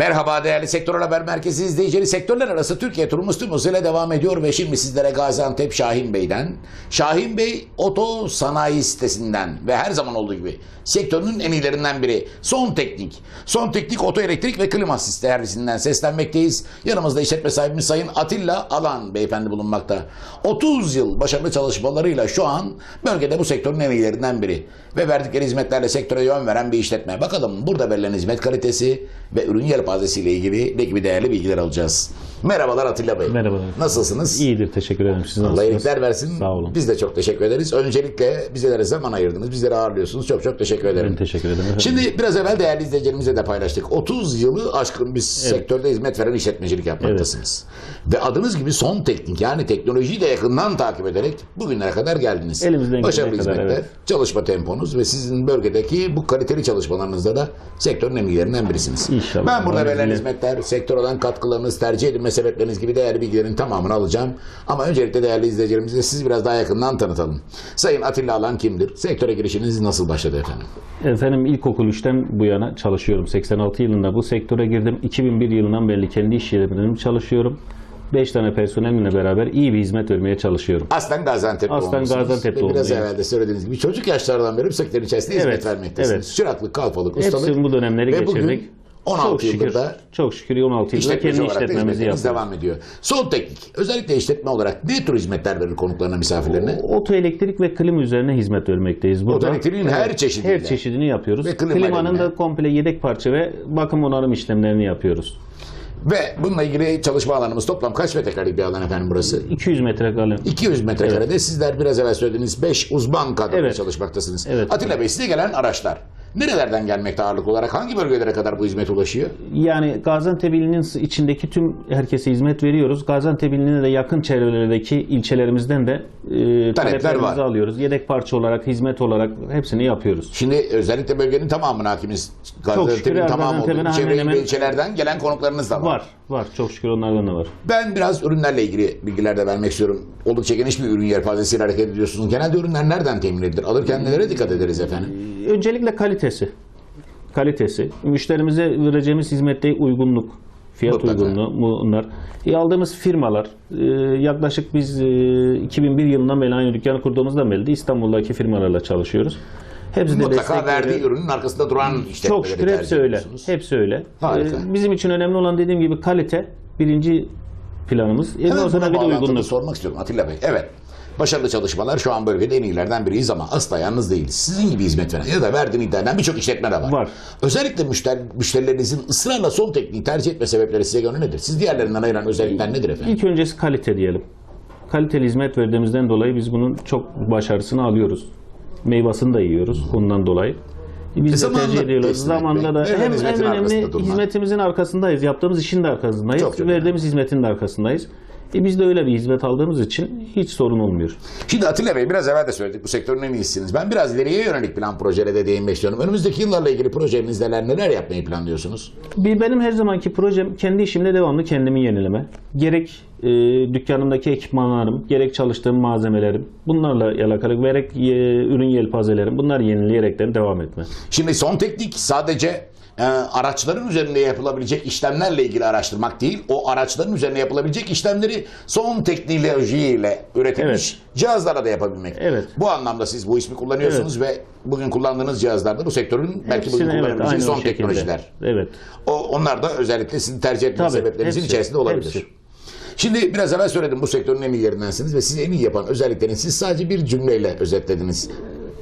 Merhaba değerli Sektör Haber Merkezi izleyicileri. Sektörler arası Türkiye turumuz tüm hızıyla devam ediyor ve şimdi sizlere Gaziantep Şahin Bey'den, Şahin Bey Oto Sanayi sitesinden ve her zaman olduğu gibi sektörünün en iyilerinden biri Son Teknik. Son Teknik Oto Elektrik ve Klima Servisinden seslenmekteyiz. Yanımızda işletme sahibimiz Sayın Atilla Alan Beyefendi bulunmakta. 30 yıl başarılı çalışmalarıyla şu an bölgede bu sektörün en iyilerinden biri. Ve verdikleri hizmetlerle sektöre yön veren bir işletme. Bakalım burada verilen hizmet kalitesi ve ürün yelpazesiyle ilgili ne gibi değerli bilgiler alacağız. Merhabalar Atilla Bey. Merhabalar. Nasılsınız? İyidir teşekkür ederim. Siz Allah iyilikler versin. Sağ olun. Biz de çok teşekkür ederiz. Öncelikle bizlere zaman ayırdınız. Bizleri ağırlıyorsunuz. Çok çok teşekkür ederim. Ben teşekkür ederim. efendim. Şimdi biraz evvel değerli izleyicilerimize de paylaştık. 30 yılı aşkın bir sektörde hizmet veren işletmecilik yapmaktasınız. Ve adınız gibi son teknik yani teknolojiyi de yakından takip ederek bugünlere kadar geldiniz. Elimizden Başarılı geldiği kadar, hizmetler, evet. çalışma temponuz ve sizin bölgedeki bu kaliteli çalışmalarınızda da sektörün en iyilerinden birisiniz. İnşallah. Ben burada verilen hizmetler, sektör olan katkılarınız, tercih edilme sebepleriniz gibi değerli bilgilerin tamamını alacağım. Ama öncelikle değerli izleyicilerimize sizi biraz daha yakından tanıtalım. Sayın Atilla Alan kimdir? Sektöre girişiniz nasıl başladı efendim? Efendim ilkokul 3'ten bu yana çalışıyorum. 86 yılında bu sektöre girdim. 2001 yılından beri kendi iş yerimde çalışıyorum. 5 tane personelimle beraber iyi bir hizmet vermeye çalışıyorum. Aslen Gaziantep Aslen doğumlusunuz. Gaziantep Ve Biraz evvel de söylediğiniz gibi çocuk yaşlardan beri bu sektörün içerisinde hizmet Evet, vermektesiniz. evet. Çıraklık, kalfalık, ustalık. Hepsi bu dönemleri Ve geçirdik. bugün 16 çok şükür, yıldır da çok şükür 16 yıldır kendi işletmemizi yapıyoruz. devam ediyor. Son teknik, özellikle işletme olarak ne tür hizmetler verir konuklarına, misafirlerine? Oto elektrik ve klima üzerine hizmet vermekteyiz burada. Oto elektriğin her çeşidiyle. Her çeşidini yapıyoruz. Ve klimayla Klimanın da komple yedek parça ve bakım onarım işlemlerini yapıyoruz. Ve bununla ilgili çalışma alanımız toplam kaç metrekarelik bir alan efendim burası? 200 metrekare 200 metrekarede sizler biraz evvel söylediğiniz 5 uzman kadroda Evet. çalışmaktasınız. Evet. Atilla Bey size gelen araçlar nerelerden gelmekte ağırlık olarak hangi bölgelere kadar bu hizmet ulaşıyor? Yani Gaziantep ilinin içindeki tüm herkese hizmet veriyoruz. Gaziantep iline de yakın çevrelerdeki ilçelerimizden de e, taleplerimizi var. alıyoruz. Yedek parça olarak, hizmet olarak hepsini yapıyoruz. Şimdi özellikle bölgenin tamamına hakimiz. Gaziantep'in tamamı olduğu çevre ilçelerden gelen konuklarınız da var. Var, var. Çok şükür onlardan da var. Ben biraz ürünlerle ilgili bilgiler de vermek istiyorum. Oldukça geniş bir ürün yelpazesiyle hareket ediyorsunuz. Genelde ürünler nereden temin edilir? Alırken nelere dikkat ederiz efendim? Öncelikle kalitesi. Kalitesi. Müşterimize vereceğimiz hizmette uygunluk. Fiyat Mutlaka. uygunluğu bunlar. E, aldığımız firmalar e, yaklaşık biz e, 2001 yılından beri aynı dükkanı kurduğumuzdan beri de İstanbul'daki firmalarla çalışıyoruz. Hepsi de Mutlaka destek verdiği ürünün arkasında duran işletmeleri Çok şükür hepsi öyle. Hepsi öyle. Harika. E, bizim için önemli olan dediğim gibi kalite birinci planımız. Hemen sonra buna bir uygunluk. sormak istiyorum Atilla Bey. Evet. Başarılı çalışmalar şu an bölgede en iyilerden biriyiz ama asla yalnız değiliz. Sizin gibi hizmet veren ya da verdiğin iddia eden birçok işletme de var. Var. Özellikle müşteri, müşterilerinizin ısrarla son tekniği tercih etme sebepleri size göre nedir? Siz diğerlerinden ayıran özellikler nedir efendim? İlk öncesi kalite diyelim. Kaliteli hizmet verdiğimizden dolayı biz bunun çok başarısını alıyoruz. Meyvasını da yiyoruz ondan dolayı. Biz de zamanla tercih ediyoruz. etmek, da hem en önemli hizmetimizin arkasındayız. Yaptığımız işin de arkasındayız. Çok verdiğimiz hizmetin de arkasındayız. E biz de öyle bir hizmet aldığımız için hiç sorun olmuyor. Şimdi Atilla Bey biraz evvel de söyledik bu sektörün en iyisiniz. Ben biraz ileriye yönelik plan projelere de değinmek istiyorum. Önümüzdeki yıllarla ilgili projeniz neler, neler yapmayı planlıyorsunuz? Bir benim her zamanki projem kendi işimde devamlı kendimi yenileme. Gerek e, dükkanımdaki ekipmanlarım, gerek çalıştığım malzemelerim, bunlarla alakalı gerek e, ürün yelpazelerim, bunları yenileyerekten devam etme. Şimdi son teknik sadece e, araçların üzerinde yapılabilecek işlemlerle ilgili araştırmak değil, o araçların üzerine yapılabilecek işlemleri son teknolojiyle üretilmiş cihazlara da yapabilmek. Evet. Bu anlamda siz bu ismi kullanıyorsunuz ve bugün kullandığınız cihazlarda bu sektörün belki bugün Hepsini, evet, kullanabileceği o son teknolojiler. Evet. O, onlar da özellikle sizin tercih etme Tabii, sebeplerinizin hepsi, içerisinde olabilir. hepsi. Şimdi biraz evvel söyledim bu sektörün en iyilerindensiniz ve sizi en iyi yapan özelliklerini siz sadece bir cümleyle özetlediniz.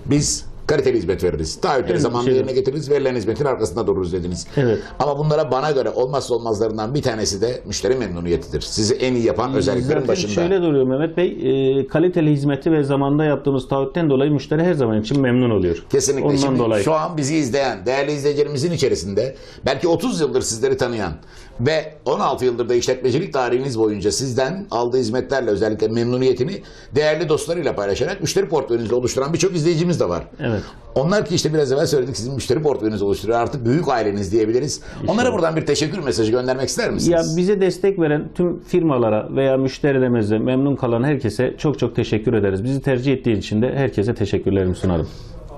Biz kaliteli hizmet veririz. Taahhütleri Evet, zamanında şey- yerine getiririz. Verilen hizmetin arkasında dururuz dediniz. Evet. Ama bunlara bana göre olmazsa olmazlarından bir tanesi de müşteri memnuniyetidir. Sizi en iyi yapan özelliklerin Zaten başında. şöyle duruyor Mehmet Bey, e, kaliteli hizmeti ve zamanda yaptığımız taahhütten dolayı müşteri her zaman için memnun oluyor. Kesinlikle. Ondan Şimdi dolayı. şu an bizi izleyen, değerli izleyicilerimizin içerisinde belki 30 yıldır sizleri tanıyan ve 16 yıldır da işletmecilik tarihiniz boyunca sizden aldığı hizmetlerle özellikle memnuniyetini değerli dostlarıyla paylaşarak müşteri portföyünüzü oluşturan birçok izleyicimiz de var. Evet. Evet. Onlar ki işte biraz evvel söyledik sizin müşteri portföyünüzü oluşturuyor. Artık büyük aileniz diyebiliriz. Onlara buradan bir teşekkür mesajı göndermek ister Ya misiniz? bize destek veren tüm firmalara veya müşterilerimizle memnun kalan herkese çok çok teşekkür ederiz. Bizi tercih ettiği için de herkese teşekkürlerimi sunarım.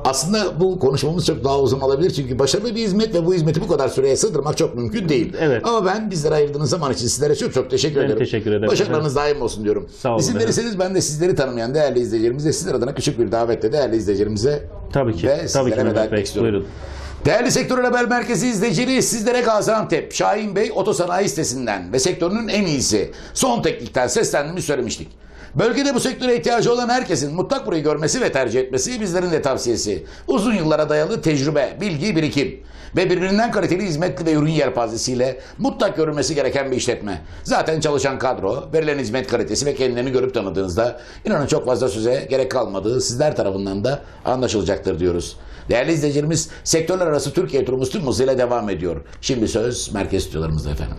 Aslında bu konuşmamız çok daha uzun olabilir çünkü başarılı bir hizmet ve bu hizmeti bu kadar süreye sığdırmak çok mümkün değil. Evet. Ama ben bizlere ayırdığınız zaman için sizlere çok çok teşekkür Ben ederim. teşekkür ederim. Başarılarınız daim olsun diyorum. Sağ olun İzin verirseniz ben de sizleri tanımayan değerli izleyicilerimize sizler adına küçük bir davetle değerli izleyicilerimize Tabii ki. ve Tabii ki Mehmet etmek Bey. istiyorum. Buyurun. Değerli Sektör Haber Merkezi izleyicileri sizlere Gaziantep, Şahin Bey Otosanayi sitesinden ve sektörünün en iyisi son teknikten seslendiğimi söylemiştik. Bölgede bu sektöre ihtiyacı olan herkesin mutlak burayı görmesi ve tercih etmesi bizlerin de tavsiyesi. Uzun yıllara dayalı tecrübe, bilgi, birikim ve birbirinden kaliteli hizmetli ve ürün yelpazesiyle mutlak görülmesi gereken bir işletme. Zaten çalışan kadro, verilen hizmet kalitesi ve kendilerini görüp tanıdığınızda inanın çok fazla söze gerek kalmadığı sizler tarafından da anlaşılacaktır diyoruz. Değerli izleyicilerimiz sektörler arası Türkiye turumuz tüm hızıyla devam ediyor. Şimdi söz merkez stüdyolarımızda efendim.